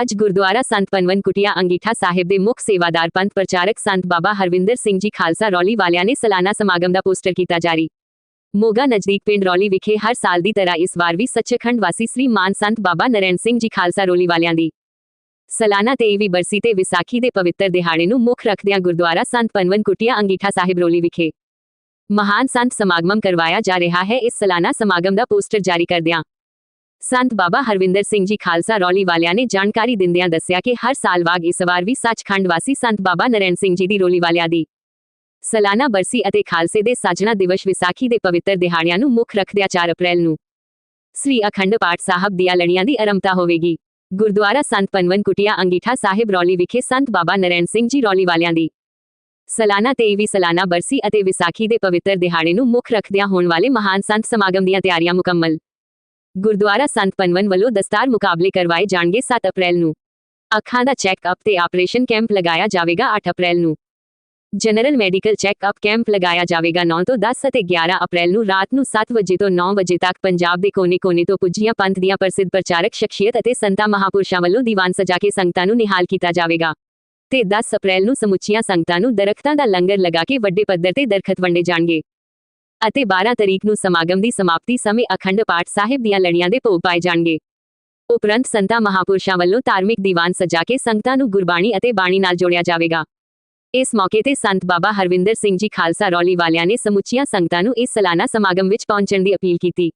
ਅੱਜ ਗੁਰਦੁਆਰਾ ਸੰਤ ਪਨਵਨ ਕੁਟਿਆ ਅੰਗੀਠਾ ਸਾਹਿਬ ਦੇ ਮੁੱਖ ਸੇਵਾਦਾਰ ਪੰਥ ਪ੍ਰਚਾਰਕ ਸੰਤ ਬਾਬਾ ਹਰਵਿੰਦਰ ਸਿੰਘ ਜੀ ਖਾਲਸਾ ਰੌਲੀ ਵਾਲਿਆਂ ਨੇ ਸਾਲਾਨਾ ਸਮਾਗਮ ਦਾ ਪੋਸਟਰ ਕੀਤਾ ਜਾਰੀ। ਮੋਗਾ ਨਜ਼ਦੀਕ ਪਿੰਡ ਰੌਲੀ ਵਿਖੇ ਹਰ ਸਾਲ ਦੀ ਤਰ੍ਹਾਂ ਇਸ ਵਾਰ ਵੀ ਸੱਚਖੰਡ ਵਾਸੀ ਸ੍ਰੀ ਮਾਨ ਸੰਤ ਬਾਬਾ ਨਰੈਣ ਸਿੰਘ ਜੀ ਖਾਲਸਾ ਰੌਲੀ ਵਾਲਿਆਂ ਦੀ ਸਾਲਾਨਾ 23ਵੀਂ ਬਰਸੀ ਤੇ ਵਿਸਾਖੀ ਦੇ ਪਵਿੱਤਰ ਦਿਹਾੜੇ ਨੂੰ ਮੁੱਖ ਰੱਖਦਿਆਂ ਗੁਰਦੁਆਰਾ ਸੰਤ ਪਨਵਨ ਕੁਟਿਆ ਅੰਗੀਠਾ ਸਾਹਿਬ ਰੌਲੀ ਵਿਖੇ ਮਹਾਨ ਸੰਤ ਸਮਾਗਮ ਕਰਵਾਇਆ ਜਾ ਰਿਹਾ ਹੈ। ਇਸ ਸਾਲਾਨਾ ਸਮਾਗਮ ਦਾ ਪੋਸਟਰ ਜਾਰੀ ਕਰਦਿਆਂ ਸੰਤ ਬਾਬਾ ਹਰਵਿੰਦਰ ਸਿੰਘ ਜੀ ਖਾਲਸਾ ਰੌਲੀ ਵਾਲਿਆਂ ਨੇ ਜਾਣਕਾਰੀ ਦਿੰਦਿਆਂ ਦੱਸਿਆ ਕਿ ਹਰ ਸਾਲ ਵਾਗ ਇਸ ਵਾਰ ਵੀ ਸੱਚਖੰਡ ਵਾਸੀ ਸੰਤ ਬਾਬਾ ਨਰੈਣ ਸਿੰਘ ਜੀ ਦੀ ਰੌਲੀ ਵਾਲਿਆਂ ਦੀ ਸਾਲਾਨਾ ਬਰਸੀ ਅਤੇ ਖਾਲਸੇ ਦੇ ਸਾਜਣਾ ਦਿਵਸ ਵਿਸਾਖੀ ਦੇ ਪਵਿੱਤਰ ਦਿਹਾੜਿਆਂ ਨੂੰ ਮੁੱਖ ਰੱਖਦਿਆਂ 4 ਅਪ੍ਰੈਲ ਨੂੰ ਸ੍ਰੀ ਅਖੰਡ ਪਾਠ ਸਾਹਿਬ ਦੀਆਂ ਲੜੀਆਂ ਦੀ ਆਰੰਭਤਾ ਹੋਵੇਗੀ। ਗੁਰਦੁਆਰਾ ਸੰਤ ਪਨਵਨ ਕੁਟਿਆ ਅੰਗੀਠਾ ਸਾਹਿਬ ਰੌਲੀ ਵਿਖੇ ਸੰਤ ਬਾਬਾ ਨਰੈਣ ਸਿੰਘ ਜੀ ਰੌਲੀ ਵਾਲਿਆਂ ਦੀ ਸਾਲਾਨਾ 23ਵੀਂ ਸਾਲਾਨਾ ਬਰਸੀ ਅਤੇ ਵਿਸਾਖੀ ਦੇ ਪਵਿੱਤਰ ਦਿਹਾੜੇ ਨੂੰ ਮੁੱਖ ਰੱਖਦਿਆਂ ਹੋਣ ਵਾਲੇ ਮਹਾਨ ਸੰਤ ਸਮਾਗਮ ਦੀਆਂ ਤਿਆਰੀਆਂ ਮੁਕੰਮਲ। ਗੁਰਦੁਆਰਾ ਸੰਤ ਪਨਵਨ ਵੱਲੋਂ ਦਸਤਾਰ ਮੁਕਾਬਲੇ ਕਰਵਾਏ ਜਾਣਗੇ 7 ਅਪ੍ਰੈਲ ਨੂੰ। ਅੱਖਾਂ ਦਾ ਚੈੱਕਅਪ ਤੇ ਆਪਰੇਸ਼ਨ ਕੈਂਪ ਲਗਾਇਆ ਜਾਵੇਗਾ 8 ਅਪ੍ਰੈਲ ਨੂੰ। ਜਨਰਲ ਮੈਡੀਕਲ ਚੈੱਕਅਪ ਕੈਂਪ ਲਗਾਇਆ ਜਾਵੇਗਾ 9 ਤੋਂ 10 ਅਤੇ 11 ਅਪ੍ਰੈਲ ਨੂੰ ਰਾਤ ਨੂੰ 7 ਵਜੇ ਤੋਂ 9 ਵਜੇ ਤੱਕ ਪੰਜਾਬ ਦੇ ਕੋਨੇ-ਕੋਨੇ ਤੋਂ ਪੁੱਜੀਆਂ ਪੰਥ ਦੀਆਂ ਪ੍ਰਸਿੱਧ ਪ੍ਰਚਾਰਕ ਸ਼ਖਸੀਅਤ ਅਤੇ ਸੰਤਾਂ ਮਹਾਪੁਰਸ਼ਾਂ ਵੱਲੋਂ ਦੀਵਾਨ ਸਜਾ ਕੇ ਸੰਗਤਾਂ ਨੂੰ ਨਿਹਾਲ ਕੀਤਾ ਜਾਵੇਗਾ। ਤੇ 10 ਅਪ੍ਰੈਲ ਨੂੰ ਸਮੁੱਚੀਆਂ ਸੰਗਤਾਂ ਨੂੰ ਦਰਖਤਾਂ ਦਾ ਲੰਗਰ ਲਗਾ ਕੇ ਵੱਡੇ ਪੱਧਰ ਤੇ ਦਰਖਤ ਵੰਡੇ ਜਾਣਗੇ। ਅਤੇ 12 ਤਰੀਕ ਨੂੰ ਸਮਾਗਮ ਦੀ ਸਮਾਪਤੀ ਸਮੇਂ ਅਖੰਡ ਪਾਠ ਸਾਹਿਬ ਦੀਆਂ ਲੜੀਆਂ ਦੇ ਭੋਗ ਪਾਏ ਜਾਣਗੇ। ਉਪਰੰਤ ਸੰਤਾਂ ਮਹਾਪੁਰਸ਼ਾਂ ਵੱਲੋਂ ਧਾਰਮਿਕ ਦੀਵਾਨ ਸਜਾ ਕੇ ਸੰਗਤਾਂ ਨੂੰ ਗੁਰਬਾਣੀ ਅਤੇ ਬਾਣੀ ਨਾਲ ਜੋੜਿਆ ਜਾਵੇਗਾ। ਇਸ ਮੌਕੇ ਤੇ ਸੰਤ ਬਾਬਾ ਹਰਵਿੰਦਰ ਸਿੰਘ ਜੀ ਖਾਲਸਾ ਰੌਲੀ ਵਾਲਿਆਂ ਨੇ ਸਮੁੱਚੀਆਂ ਸੰਗਤਾਂ ਨੂੰ ਇਸ ਸਾਲਾਨਾ ਸਮਾਗਮ ਵਿੱਚ ਪਹੁੰਚਣ ਦੀ ਅਪੀਲ ਕੀਤੀ।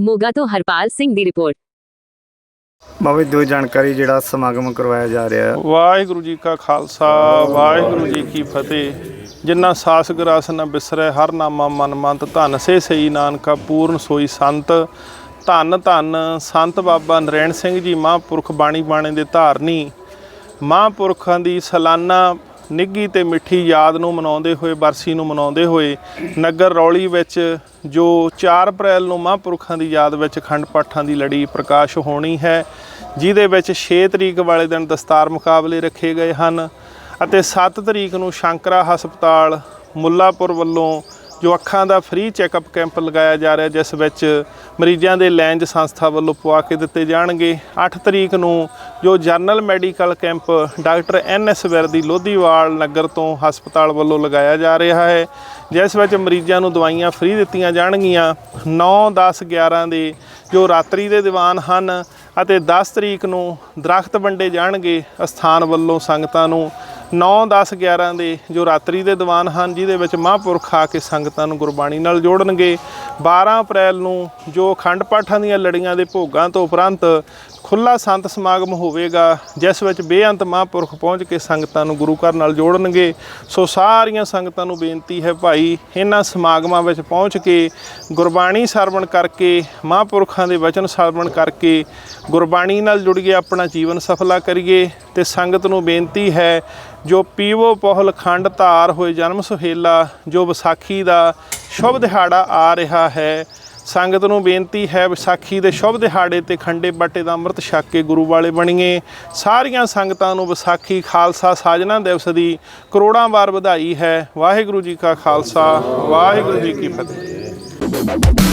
ਮੋਗਾ ਤੋਂ ਹਰਪਾਲ ਸਿੰਘ ਦੀ ਰਿਪੋਰਟ। ਬਾਬੇ ਦੋ ਜਾਣਕਾਰੀ ਜਿਹੜਾ ਸਮਾਗਮ ਕਰਵਾਇਆ ਜਾ ਰਿਹਾ। ਹੈ ਵਾਹਿਗੁਰੂ ਜੀ ਕਾ ਖਾਲਸਾ ਵਾਹਿਗੁਰੂ ਜੀ ਕੀ ਫਤਿਹ। ਜਿਨ੍ਹਾਂ ਸਾਸ ਗਰਾਸ ਨ ਬਿਸਰੈ, ਹਰ ਨਾਮਾ ਮਨ ਮੰਤ ਧਨ ਸੇ ਸਈ ਨਾਨਕਾ, ਪੂਰਨ ਸੋਈ ਸੰਤ। ਧੰਨ ਧੰਨ ਸੰਤ ਬਾਬਾ ਨਰੈਣ ਸਿੰਘ ਜੀ, ਮਹਾਂਪੁਰਖ ਬਾਣੀ ਬਾਣੇ ਦੇ ਧਾਰਨੀ। ਮਹਾਂਪੁਰਖਾਂ ਦੀ ਸਾਲਾਨਾ ਨਿੱਘੀ ਤੇ ਮਿੱਠੀ ਯਾਦ ਨੂੰ ਮਨਾਉਂਦੇ ਹੋਏ, ਬਰਸੀ ਨੂੰ ਮਨਾਉਂਦੇ ਹੋਏ, ਨਗਰ ਰੌਲੀ ਵਿੱਚ ਜੋ 4 ਅਪ੍ਰੈਲ ਨੂੰ ਮਹਾਂਪੁਰਖਾਂ ਦੀ ਯਾਦ ਵਿੱਚ ਖੰਡ ਪਾਠਾਂ ਦੀ ਲੜੀ ਪ੍ਰਕਾਸ਼ ਹੋਣੀ ਹੈ, ਜਿਹਦੇ ਵਿੱਚ 6 ਤਰੀਕ ਵਾਲੇ ਦਿਨ ਦਸਤਾਰ ਮੁਕਾਬਲੇ ਰੱਖੇ ਗਏ ਹਨ। ਅਤੇ 7 ਤਰੀਕ ਨੂੰ ਸ਼ੰਕਰਾ ਹਸਪਤਾਲ ਮੁੱਲਾਪੁਰ ਵੱਲੋਂ ਜੋ ਅੱਖਾਂ ਦਾ ਫ੍ਰੀ ਚੈੱਕਅਪ ਕੈਂਪ ਲਗਾਇਆ ਜਾ ਰਿਹਾ, ਜਿਸ ਵਿੱਚ ਮਰੀਜ਼ਾਂ ਦੇ ਲੈਂਜ ਸੰਸਥਾ ਵੱਲੋਂ ਪਵਾ ਕੇ ਦਿੱਤੇ ਜਾਣਗੇ। 8 ਤਰੀਕ ਨੂੰ ਜੋ general medical camp doctor N S Virdi Lodhiwal Nagar ਤੋਂ ਹਸਪਤਾਲ ਵੱਲੋਂ ਲਗਾਇਆ ਜਾ ਰਿਹਾ ਹੈ, ਜਿਸ ਵਿੱਚ ਮਰੀਜ਼ਾਂ ਨੂੰ ਦਵਾਈਆਂ ਫ੍ਰੀ ਦਿੱਤੀਆਂ ਜਾਣਗੀਆਂ। 9 10 11 ਦੇ ਜੋ ਰਾਤਰੀ ਦੇ ਦੀਵਾਨ ਹਨ ਅਤੇ 10 ਤਰੀਕ ਨੂੰ ਦਰਖਤ ਵੰਡੇ ਜਾਣਗੇ, ਅਸਥਾਨ ਵੱਲੋਂ ਸੰਗਤਾਂ ਨੂੰ 9 10 11 ਦੇ ਜੋ ਰਾਤਰੀ ਦੇ ਦੀਵਾਨ ਹਨ, ਜਿਹਦੇ ਵਿੱਚ ਮਹਾਂਪੁਰਖ ਆ ਕੇ ਸੰਗਤਾਂ ਨੂੰ ਗੁਰਬਾਣੀ ਨਾਲ ਜੋੜਨਗੇ। 12 ਅਪ੍ਰੈਲ ਨੂੰ ਜੋ ਅਖੰਡ ਪਾਠਾਂ ਦੀਆਂ ਲੜੀਆਂ ਦੇ ਭੋਗਾਂ ਤੋਂ ਉਪਰੰਤ ਖੁੱਲਾ ਸੰਤ ਸਮਾਗਮ ਹੋਵੇਗਾ, ਜਿਸ ਵਿੱਚ ਬੇਅੰਤ ਮਹਾਂਪੁਰਖ ਪਹੁੰਚ ਕੇ ਸੰਗਤਾਂ ਨੂੰ ਗੁਰੂ ਘਰ ਨਾਲ ਜੋੜਨਗੇ। ਸੋ ਸਾਰੀਆਂ ਸੰਗਤਾਂ ਨੂੰ ਬੇਨਤੀ ਹੈ ਭਾਈ, ਇਹਨਾਂ ਸਮਾਗਮਾਂ ਵਿੱਚ ਪਹੁੰਚ ਕੇ ਗੁਰਬਾਣੀ ਸਰਵਣ ਕਰਕੇ, ਮਹਾਂਪੁਰਖਾਂ ਦੇ ਵਚਨ ਸਰਵਣ ਕਰਕੇ ਗੁਰਬਾਣੀ ਨਾਲ ਜੁੜੀਏ ਆਪਣਾ ਜੀਵਨ ਸਫਲਾ ਕਰੀਏ। ਤੇ ਸੰਗਤ ਨੂੰ ਬੇਨਤੀ ਹੈ ਜੋ ਪੀਵੋ ਪਹੁਲ ਖੰਡ ਧਾਰ ਹੋਏ ਜਨਮ ਸੁਹੇਲਾ, ਜੋ ਵਿਸਾਖੀ ਦਾ ਸ਼ੁਭ ਦਿਹਾੜਾ ਆ ਰਿਹਾ ਹੈ। ਸੰਗਤ ਨੂੰ ਬੇਨਤੀ ਹੈ ਵਿਸਾਖੀ ਦੇ ਸ਼ੁਭ ਦਿਹਾੜੇ ਤੇ ਖੰਡੇ ਬਾਟੇ ਦਾ ਅੰਮ੍ਰਿਤ ਛਕ ਕੇ ਗੁਰੂ ਵਾਲੇ ਬਣੀਏ। ਸਾਰੀਆਂ ਸੰਗਤਾਂ ਨੂੰ ਵਿਸਾਖੀ ਖਾਲਸਾ ਸਾਜਨਾ ਦਿਵਸ ਦੀ ਕਰੋੜਾਂ ਵਾਰ ਵਧਾਈ ਹੈ। ਵਾਹਿਗੁਰੂ ਜੀ ਕਾ ਖਾਲਸਾ, ਵਾਹਿਗੁਰੂ ਜੀ ਕੀ ਫਤਿਹ।